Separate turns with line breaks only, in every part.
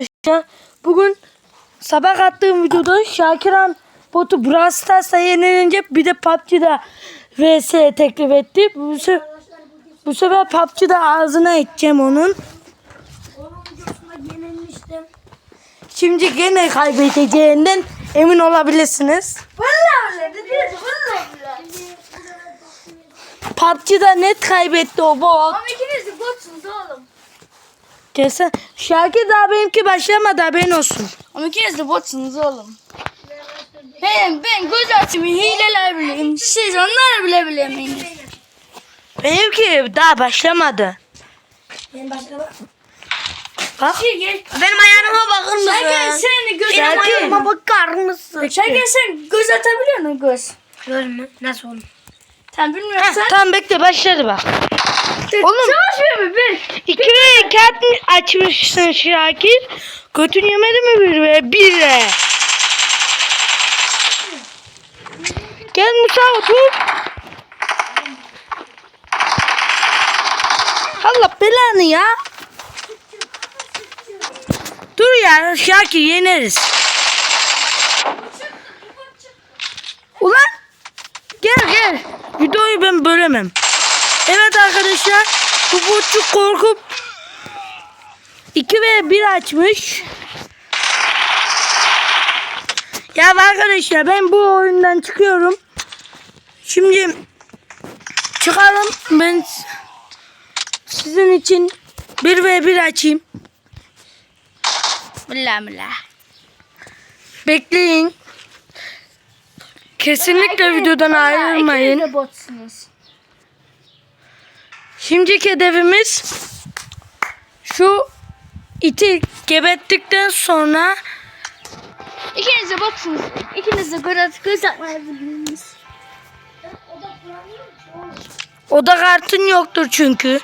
arkadaşlar. Bugün sabah attığım videoda Şakiran botu Brawl Stars'ta yenilince bir de PUBG'da VS teklif etti. Bu, se bu sefer PUBG'da ağzına edeceğim onun. Şimdi gene kaybedeceğinden emin olabilirsiniz.
Vallahi öyle dedi. Vallahi öyle.
PUBG'da net kaybetti o bot. Kesin. Şakir daha benimki başlamadı haberin olsun.
Ama ikiniz de botsunuz oğlum. Hem ben göz açımı hileler bileyim. Siz onları bile bilemeyin.
Benimki daha başlamadı.
Ben başladım.
Bak.
Benim ayağıma bakır mısın? Şeker sen göz
Şeker.
ayağıma bakar mısın? Şeker sen göz atabiliyor musun göz?
Görme nasıl oğlum?
Sen bilmiyorsan.
Tamam bekle başladı bak.
Oğlum. Çalışmıyor mu bir?
İki atmış, açmışsın Şakir. Götün yemedi mi bir ve bir ve? Gel Musa otur. Allah belanı ya. Dur ya Şakir yeneriz. Ulan gel gel. Videoyu ben bölemem. Evet arkadaşlar bu botçuk korkup 2 ve 1 açmış. Ya arkadaşlar ben bu oyundan çıkıyorum. Şimdi çıkalım ben sizin için 1 ve 1 açayım.
Billah billah.
Bekleyin. Kesinlikle videodan ayrılmayın. Şimdiki hedefimiz şu iti gebettikten sonra
İkiniz de botsunuz. İkiniz de göz, göz atmayabilirsiniz.
oda kartın yoktur çünkü.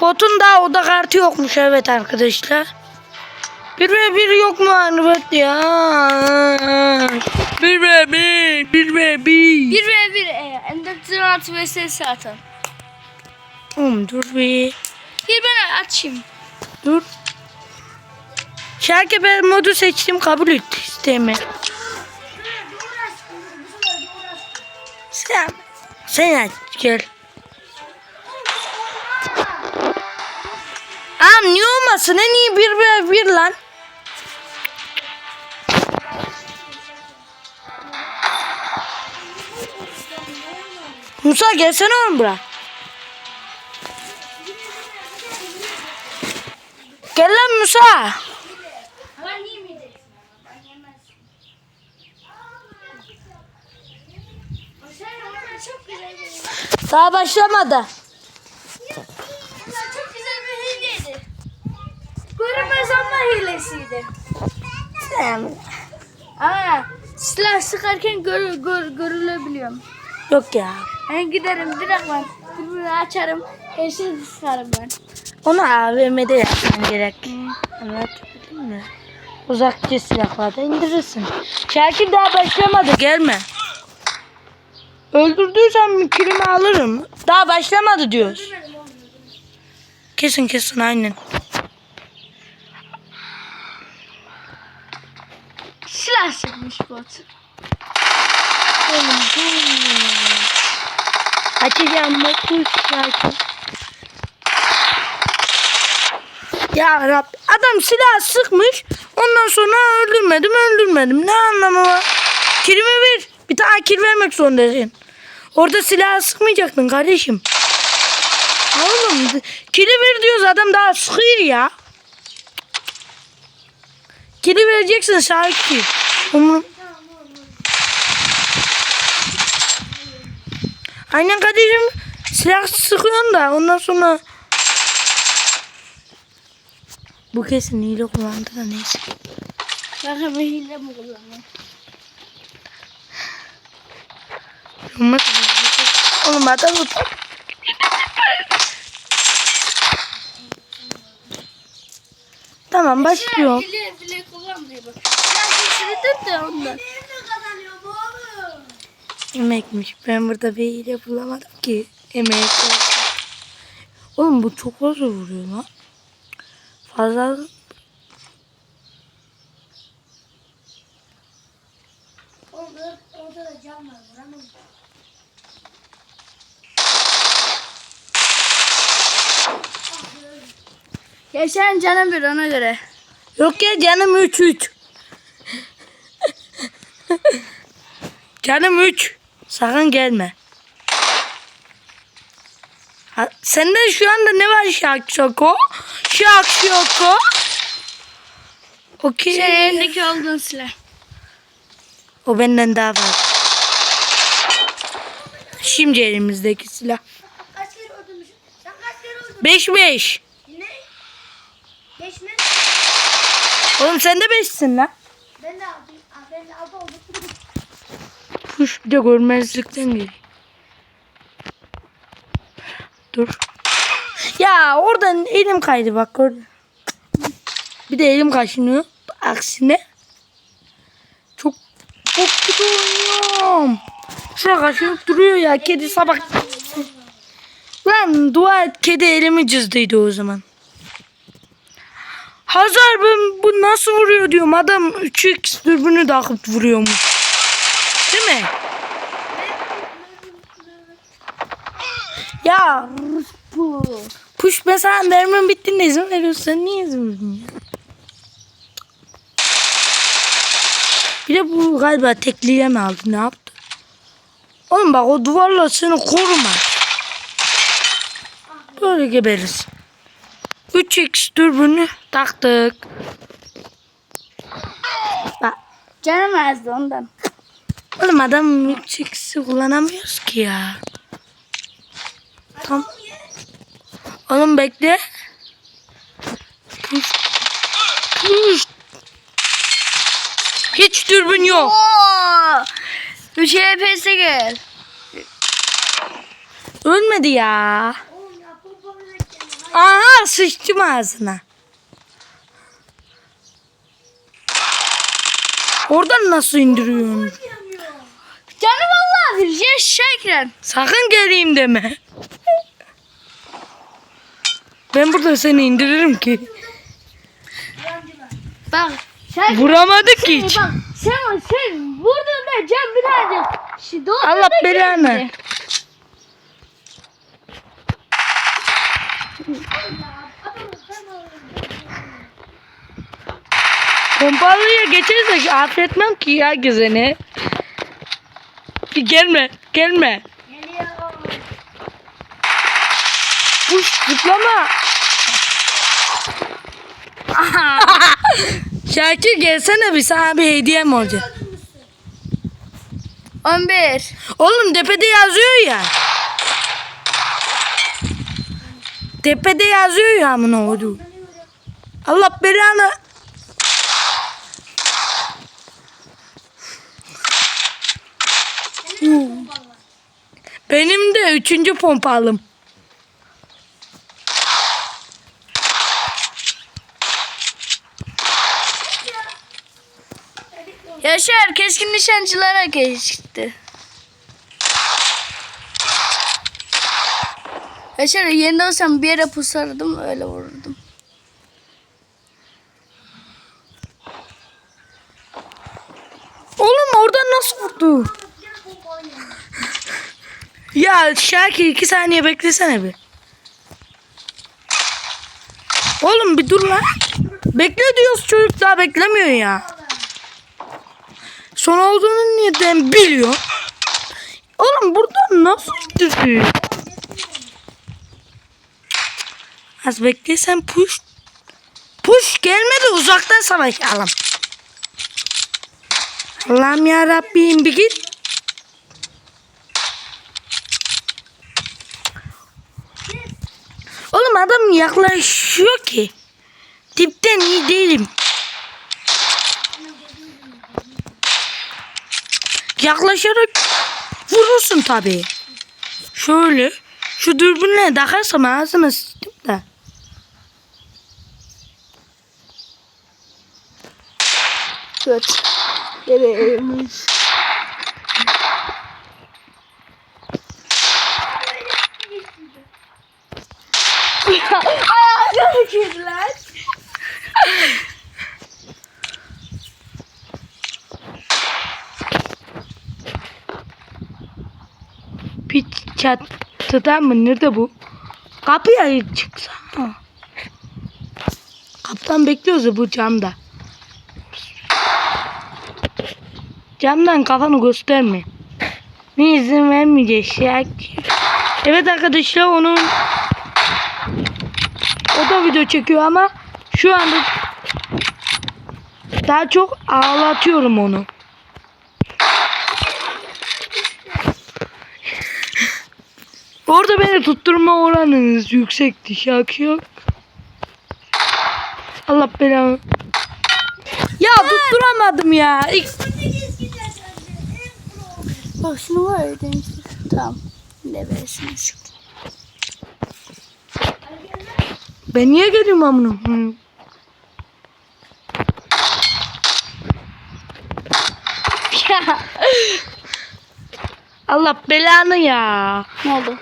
Botun da oda kartı yokmuş evet arkadaşlar. Bir ve bir yok mu evet ya? Bir ve bir, bir ve bir.
1 ve 1 e, M416 vs zaten.
Oğlum dur bir.
Bir ben açayım.
Dur. Şarkı ben modu seçtim kabul et istemi. Sen, sen aç gel. Am niye olmasın en iyi bir bir bir lan. Musa gelsene oğlum bura. Musa. Daha başlamadı.
çok güzel bir hileydi. Görünmez ama hilesiydi. Aa, silah sıkarken gör, gör, görülebiliyorum.
Yok ya.
Ben giderim direkt ben. Bunu açarım. Her şeyi sıkarım ben.
Onu AVM'de yapman gerek. Anlatabildim mi? Uzakçı silahlarda indirirsin. Şakir daha başlamadı gelme. Öldürdüysem kilimi alırım. Daha başlamadı diyoruz. Kesin kesin aynen.
Silah sıkmış bot.
Açacağım bak dur Şakir. Ya Rab adam silah sıkmış. Ondan sonra öldürmedim öldürmedim. Ne anlamı var? Kilimi ver. Bir tane kil vermek zorundasın. Orada silah sıkmayacaktın kardeşim. Oğlum kili ver diyoruz adam daha sıkıyor ya. Kili vereceksin sakin. Umur... Aynen kardeşim silah sıkıyorsun da ondan sonra bu kesin hile kullandı da neyse.
Bakın bir hile mi kullanıyor?
Oğlum adam bu. Tamam başlıyorum.
Hile bile kullanmıyor bak. Silah sesini de ondan.
Emekmiş. Ben burada bir hile bulamadım ki. Emek. Oğlum bu çok fazla vuruyor lan. Kazan
Orada, orada var vuramam.
Ah, ya canım bir ona göre.
Yok ya canım 3 3. canım 3. Sakın gelme. Ha, sende şu anda ne var Şak Şoko? Şak şoko. Okey.
Senin elindeki olduğun silah.
O benden daha fazla. Şimdi elimizdeki silah.
Kaç kere öldürmüşsün? Sen kaç kere öldürdün?
5 5.
Ne? Beş mi?
Oğlum sen de 5'sin lan.
Ben de altı. Aa, Ben de altı oldum.
Kuş bir de görmezlikten geliyor. Dur. Ya oradan elim kaydı bak orada. Bir de elim kaşınıyor. Aksine. Çok çok kötü oynuyorum. Şuraya kaşınıp duruyor ya. Kedi sabah. Lan dua et kedi elimi cızdıydı o zaman. Hazar ben bu nasıl vuruyor diyorum. Adam 3x dürbünü takıp vuruyormuş. Değil mi? Ya Ben sana mermim bittiğinde izin veriyorsun. Sen niye izin veriyorsun ya? Bir de bu galiba tekliğe mi aldı ne yaptı? Oğlum bak o duvarla seni koruma. Böyle geberiz. 3x dürbünü taktık. Bak
Canım azdı ondan.
Oğlum adam 3x'i kullanamıyoruz ki ya. Tam. Oğlum bekle. Hiç dürbün yok.
Oo! Üç EPS'e gel.
Ölmedi ya. Aha sıçtım ağzına. Oradan nasıl indiriyorsun?
Canım Allah bir şey şekren.
Sakın geleyim deme. Ben burada seni indiririm ki.
Bak sen
Vuramadık ki hiç.
Bak sen sen vurduğunda can birazcık. Dolduğunda
Allah belanı. Pompalıya geçersek affetmem ki ya güzeni. Gelme, gelme.
Geliyor.
Puş, zıplama. Şakir gelsene bir sana bir hediyem olacak.
11.
Oğlum tepede yazıyor ya. Tepede yazıyor ya amına oldu. Allah belanı. Benim de üçüncü pompalım.
Yaşar keskin nişancılara geçti. Yaşar yerinde olsam bir yere pusardım öyle vururdum.
Oğlum oradan nasıl vurdu? Ya Şakir iki saniye beklesene bir. Oğlum bir dur lan. Bekle diyoruz çocuk daha beklemiyor ya. Son olduğunu neden biliyor? Oğlum buradan nasıl gidiyor? Az beklesen push. Push gelmedi uzaktan savaşalım. Allah'ım ya Rabbim bir git. Oğlum adam yaklaşıyor ki. Tipten iyi değilim. Yaklaşarak vurursun tabii. Şöyle şu dürbünle takarsam ağzıma sıçtım da.
Kötü. Gereğimiz. Ayağına girdiler.
Çatıdan mı? Nerede bu? Kapıya çıksa. Kaptan bekliyoruz bu camda. Camdan kafanı gösterme. Ne izin vermeyecek ya. Evet arkadaşlar onun o da video çekiyor ama şu anda daha çok ağlatıyorum onu. Orada beni tutturma oranınız yüksekti şarkı yok. Allah belanı. Ya tutturamadım ya. İlk-
Bak şunu var ya demiştim. Tamam. Ne versin şu.
Ben niye geliyorum amına? Hı. Ya. Allah belanı ya.
Ne oldu?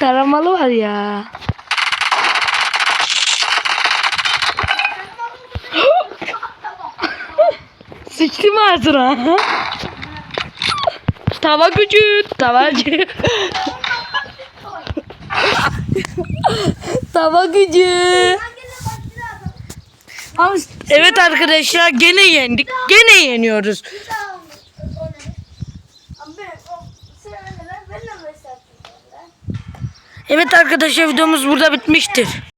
Taramalı var ya. Sıçtım ağzına. Tava gücü. Tava gücü.
Ama
Evet arkadaşlar gene yendik. Gene yeniyoruz. Evet arkadaşlar videomuz burada bitmiştir.